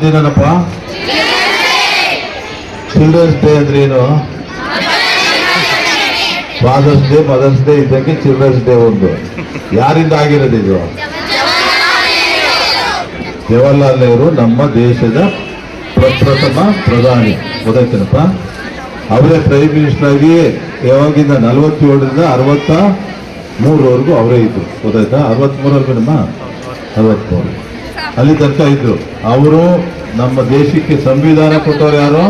ಯಾವ ದಿನನಪ್ಪ children's day ಅಂದ್ರೆ ಏನು? ಫಾದರ್ಸ್ ಡೇ ಮದರ್ಸ್ ಡೇ ಇದ್ದಂಗೆ ಚಿಲ್ಡ್ರನ್ಸ್ ಡೇ ಒಂದು. ಯಾರಿಂದ ಆಗಿರೋದು ಇದು? ಜವಾಹರ್ಲಾಲ್ ನೆಹರು ನಮ್ಮ ದೇಶದ ಪ್ರಪ್ರಥಮ ಪ್ರಧಾನಿ. ಗೊತ್ತಾಯ್ತೇನಪ್ಪ? ಅವರೇ ಪ್ರೈಮ್ ಮಿನಿಸ್ಟರ್ ಆಗಿ ಯಾವಾಗಿಂದ ನಲವತ್ತೇಳರಿಂದ ಅರವತ್ತ ಮೂರವರೆಗೂ ಅವರೇ ಇದ್ರು. ಗೊತ್ತಾಯ್ತಾ? ಅರವತ್ಮೂರವರೆಗೂ ನಮ್ಮ? ಅರವತ್ಮೂರು. ಅಲ್ಲಿ ತನಕ ಇದ್ರು. ಅವರು ನಮ್ಮ ದೇಶಕ್ಕೆ ಸಂವಿಧಾನ ಕೊಟ್ಟವ್ರು ಯಾರು?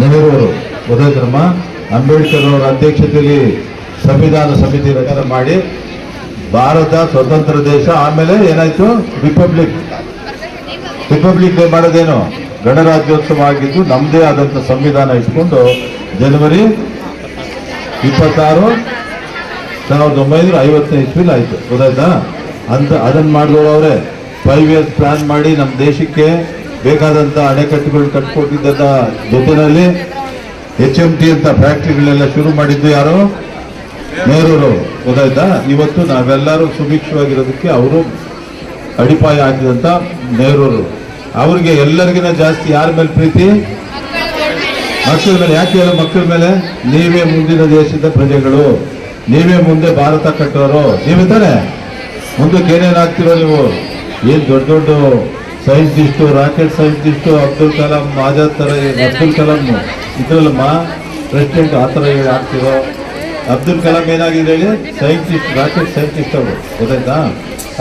ನೆಹರು ಅವರು. ಉದಯಧರ್ಮ ಅಂಬೇಡ್ಕರ್ ಅವರ ಅಧ್ಯಕ್ಷತೆಯಲ್ಲಿ ಸಂವಿಧಾನ ಸಮಿತಿ ರಚನೆ ಮಾಡಿ ಭಾರತ ಸ್ವತಂತ್ರ ದೇಶ. ಆಮೇಲೆ ಏನಾಯ್ತು? ರಿಪಬ್ಲಿಕ್. ರಿಪಬ್ಲಿಕ್ ಡೇ ಮಾಡೋದೇನು? ಗಣರಾಜ್ಯೋತ್ಸವ ಆಗಿದ್ದು ನಮ್ಮದೇ ಆದಂಥ ಸಂವಿಧಾನ ಇಟ್ಕೊಂಡು ಜನವರಿ ಇಪ್ಪತ್ತಾರು ಸಾವಿರದ ಒಂಬೈನೂರ ಐವತ್ತನೇ ಇಸ್ವಿಲ್ ಆಯ್ತು. ಗೊತ್ತಾಯ್ತಾ? ಅಂತ ಅದನ್ನ ಮಾಡಿದವರು ಫೈವ್ ಇಯರ್ಸ್ ಪ್ಲಾನ್ ಮಾಡಿ ನಮ್ಮ ದೇಶಕ್ಕೆ ಬೇಕಾದಂಥ ಅಣೆಕಟ್ಟುಗಳು ಕಟ್ಕೊಟ್ಟಿದ್ದ ಜೊತೆಯಲ್ಲಿ ಎಚ್ ಎಂ ಟಿ ಅಂತ ಫ್ಯಾಕ್ಟ್ರಿಗಳೆಲ್ಲ ಶುರು ಮಾಡಿದ್ದು ಯಾರು? ನೆಹರೂರು ಗೊತ್ತಾಯ್ತಾ? ಇವತ್ತು ನಾವೆಲ್ಲರೂ ಸುಭಿಕ್ಷವಾಗಿರೋದಕ್ಕೆ ಅವರು ಅಡಿಪಾಯ ಹಾಕಿದಂತ ನೆಹರೂರು ಅವ್ರಿಗೆ ಎಲ್ಲರಿಗಿನ ಜಾಸ್ತಿ ಯಾರ ಮೇಲೆ ಪ್ರೀತಿ? ಮಕ್ಕಳ ಮೇಲೆ. ಯಾಕೆ ಹೇಳೋ ಮಕ್ಕಳ ಮೇಲೆ? ನೀವೇ ಮುಂದಿನ ದೇಶದ ಪ್ರಜೆಗಳು. ನೀವೇ ಮುಂದೆ ಭಾರತ ಕಟ್ಟೋರು. ನೀವೇ ತಾನೆ ಮುಂದಕ್ಕೆ ಏನೇನಾಗ್ತಿರೋ ನೀವು? ಏನ್ ದೊಡ್ಡ ದೊಡ್ಡ scientist rocket scientist Abdul Kalam Azad ತರ ಅಬ್ದುಲ್ ಕಲಾಂ ಇದ್ರಲ್ಲಮ್ಮ ಪ್ರೆಸಿಡೆಂಟ್ ಆ ಥರ ಆಗ್ತಿರೋ? ಅಬ್ದುಲ್ ಕಲಾಂ ಏನಾಗಿದೆ ಹೇಳಿ? ಸೈಂಟಿಸ್ಟ್ ರಾಕೆಟ್ ಸೈಂಟಿಸ್ಟ್ ಅವರು. ಗೊತ್ತಾಯ್ತಾ?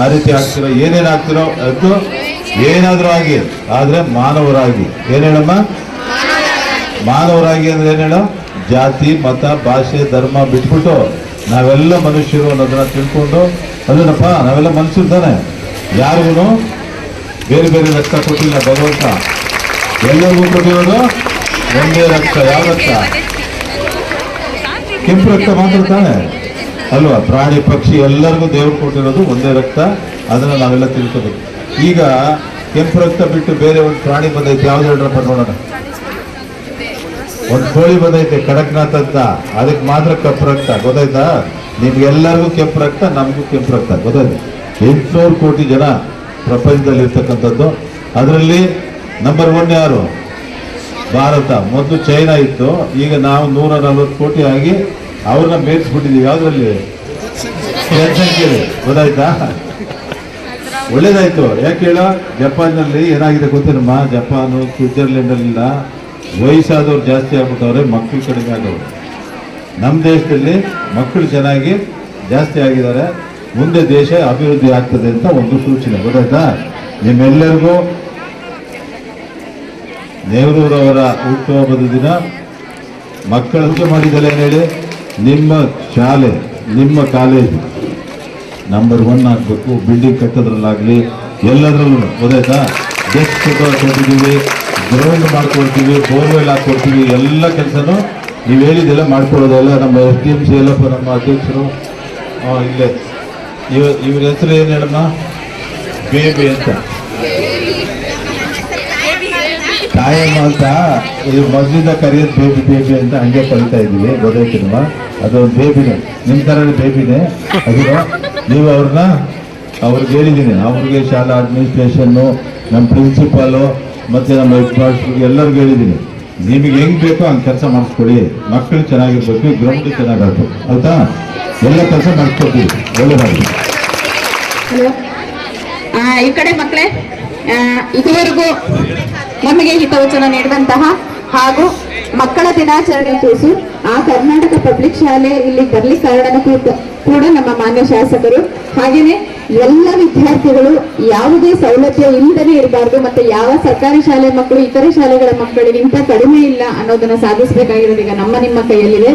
ಆ ರೀತಿ ಆಗ್ತಿರೋ. ಏನೇನು ಆಗ್ತಿರೋ? ಅದು ಏನಾದ್ರೂ ಆಗಿ. ಆದ್ರೆ ಮಾನವರಾಗಿ. ಏನ್ ಹೇಳಮ್ಮ? ಮಾನವರಾಗಿ ಅಂದ್ರೆ ಏನ್ ಹೇಳೋ? ಜಾತಿ ಮತ ಭಾಷೆ ಧರ್ಮ ಬಿಟ್ಬಿಟ್ಟು ನಾವೆಲ್ಲ ಮನುಷ್ಯರು ಅನ್ನೋದನ್ನ ತಿಳ್ಕೊಂಡು ಅದನ್ನಪ್ಪ ನಾವೆಲ್ಲ ಮನುಷ್ಯರು ತಾನೆ. ಯಾರಿಗೂ ಬೇರೆ ಬೇರೆ ರಕ್ತ ಕೊಟ್ಟಿಲ್ಲ ಭಗವಂತ. ಎಲ್ಲರಿಗೂ ಕೊಟ್ಟಿರೋದು ಒಂದೇ ರಕ್ತ, ಯಾವ ರಕ್ತ? ಕೆಂಪು ರಕ್ತ ಮಾತ್ರ ತಾನೆ. ಅಲ್ವಾ? ಪ್ರಾಣಿ, ಪಕ್ಷಿ, ಎಲ್ಲರಿಗೂ ದೇವ್ರು ಕೊಟ್ಟಿರೋದು ಒಂದೇ ರಕ್ತ. ಅದನ್ನ ನಾವೆಲ್ಲ ತಿಳ್ಕೋಬೇಕು. ಈಗ ಕೆಂಪು ರಕ್ತ ಬಿಟ್ಟು ಬೇರೆ ಒಂದು ಪ್ರಾಣಿ ಬಂದೈತೆ, ಯಾವ್ದು ಹೇಳ್ರಪ್ಪ ನೋಡೋಣ ಒಂದು ಕೋಳಿ ಬಂದೈತೆ, ಕಡಕ್ನಾಥ್ ಅಂತ. ಅದಕ್ಕೆ ಮಾತ್ರ ಕಪ್ಪು ರಕ್ತ. ಗೊತ್ತಾಯ್ತಾ? ನಿಮ್ಗೆಲ್ಲರಿಗೂ ಕೆಂಪು ರಕ್ತ, ನಮಗೂ ಕೆಂಪು ರಕ್ತ. ಗೊತ್ತಾಯ್ತು? ಎಂಟುನೂರು ಕೋಟಿ ಜನ ಪ್ರಪಂಚದಲ್ಲಿ ಇರ್ತಕ್ಕಂಥದ್ದು ಅದರಲ್ಲಿ ನಂಬರ್ ಒನ್ ಯಾರು? ಭಾರತ. ಮೊದಲು ಚೈನಾ ಇತ್ತು. ಈಗ ನಾವು ನೂರ ನಲ್ವತ್ತು ಕೋಟಿ ಆಗಿ ಅವ್ರನ್ನ ಮೇರಿಸ್ಬಿಟ್ಟಿದೀವಿ ಯಾವುದರಲ್ಲಿ? ಜನಸಂಖ್ಯೆಯಲ್ಲಿ ಗೊತ್ತಾಯ್ತಾ? ಒಳ್ಳೇದಾಯ್ತು. ಯಾಕೆ ಹೇಳ? ಜಪಾನ್ನಲ್ಲಿ ಏನಾಗಿದೆ ಗೊತ್ತಿರಮ್ಮ ಜಪಾನು ಸ್ವಿಟ್ಜರ್ಲೆಂಡಲ್ಲೆಲ್ಲ ವಯಸ್ಸಾದವ್ರು ಜಾಸ್ತಿ ಆಗ್ಬಿಟ್ಟವ್ರೆ ಮಕ್ಕಳು ಕಡಿಮೆ ಆಗೋರು ನಮ್ಮ ದೇಶದಲ್ಲಿ ಮಕ್ಕಳು ಚೆನ್ನಾಗಿ ಜಾಸ್ತಿ ಆಗಿದ್ದಾರೆ. ಮುಂದೆ ದೇಶ ಅಭಿವೃದ್ಧಿ ಆಗ್ತದೆ ಅಂತ ಒಂದು ಸೂಚನೆ. ಗೊತ್ತಾಯ್ತಾ? ನಿಮ್ಮೆಲ್ಲರಿಗೂ ನೆಹರೂರವರ ಹುಟ್ಟುಹಬ್ಬದ ದಿನ. ಮಕ್ಕಳಿಗೆ ಮಾಡಿದ್ದಾರೆ ಹೇಳಿ? ನಿಮ್ಮ ಶಾಲೆ, ನಿಮ್ಮ ಕಾಲೇಜು ನಂಬರ್ ಒನ್ ಆಗಬೇಕು. ಬಿಲ್ಡಿಂಗ್ ಕಟ್ಟೋದ್ರಲ್ಲಾಗಲಿ ಎಲ್ಲದರಲ್ಲೂ ಗೊತ್ತಾಯ್ತಾ? ಡೆಸ್ಕ್ ಕೊಟ್ಟಿದ್ದೀವಿ ಗ್ರೌಂಡ್ ಮಾಡ್ಕೊಡ್ತೀವಿ ಬೋರ್ವೆಲ್ ಹಾಕ್ಕೊಡ್ತೀವಿ ಎಲ್ಲ ಕೆಲಸನೂ ನೀವು ಹೇಳಿದ್ದೆಲ್ಲ ಮಾಡ್ಕೊಡೋದೆಲ್ಲ ನಮ್ಮ ಎಸ್ ಡಿ ಎಂ ಸಿ ಎಲ್ಲಪ್ಪ ನಮ್ಮ ಅಧ್ಯಕ್ಷರು. ಇಲ್ಲೇ. ಇವ ಇವ್ರ ಹೆಸರು ಏನು ಹೇಳಮ್ಮ? ಬೇಬಿ ಅಂತ. ಕಾಯಮ್ಮ ಅಂತ. ಇದು ಮೊದಲಿಂದ ಕರೆಯೋದು ಬೇಬಿ ಬೇಬಿ ಅಂತ ಹಂಗೆ ಕಲಿತಾ ಇದ್ದೀವಿ, ಗೊತ್ತಾಯ್ತಿಲ್ವಾ? ಅದು ಬೇಬಿನೇ. ನಿಮ್ಮ ಥರ ಬೇಬಿನೇ. ಅದು ನೀವು ಅವ್ರನ್ನ ಅವ್ರಿಗೆ ಹೇಳಿದ್ದೀನಿ. ಅವ್ರಿಗೆ ಶಾಲಾ ಅಡ್ಮಿನಿಸ್ಟ್ರೇಷನ್ನು ನಮ್ಮ ಪ್ರಿನ್ಸಿಪಾಲು ಮತ್ತು ನಮ್ಮ ಹೆಡ್ ಮಾಸ್ಟ್ರಿಗೆ ಎಲ್ಲರಿಗೂ ಹೇಳಿದ್ದೀನಿ. ನಿಮಗೆ ಹೆಂಗ್ ಬೇಕೋ ಹಂಗೆ ಕೆಲಸ ಮಾಡಿಸ್ಕೊಳ್ಳಿ ಮಕ್ಕಳು ಚೆನ್ನಾಗಿರ್ಬೇಕು ಗ್ರೌಂಡ್ ಚೆನ್ನಾಗಿರ್ಬೇಕು ಆಯ್ತಾ? ಎಲ್ಲ ಕೆಲಸ ಮಾಡಿಸ್ಕೊಡ್ತೀವಿ. ಹಲೋ. ಈ ಕಡೆ ಮಕ್ಕಳೇ ಇದುವರೆಗೂ ನಮಗೆ ಹಿತವಚನ ನೀಡಿದಂತಹ ಹಾಗೂ ಮಕ್ಕಳ ದಿನಾಚರಣೆ ಕೂಸು ಆ ಕರ್ನಾಟಕ ಪಬ್ಲಿಕ್ ಶಾಲೆ ಇಲ್ಲಿ ಬರ್ಲಿ ಕಾರಣ ಕೂಡ- ನಮ್ಮ ಮಾನ್ಯ ಶಾಸಕರು. ಹಾಗೇನೆ ಎಲ್ಲ ವಿದ್ಯಾರ್ಥಿಗಳು ಯಾವುದೇ ಸೌಲಭ್ಯ ಇಲ್ಲದೇ ಇರಬಾರ್ದು ಮತ್ತೆ ಯಾವ ಸರ್ಕಾರಿ ಶಾಲೆ ಮಕ್ಕಳು ಇತರೆ ಶಾಲೆಗಳ ಮಕ್ಕಳಿಗಿಂತ ಕಡಿಮೆ ಇಲ್ಲ ಅನ್ನೋದನ್ನ ಸಾಧಿಸಬೇಕಾಗಿರೋದು ಈಗ ನಮ್ಮ ನಿಮ್ಮ ಕೈಯಲ್ಲಿದೆ.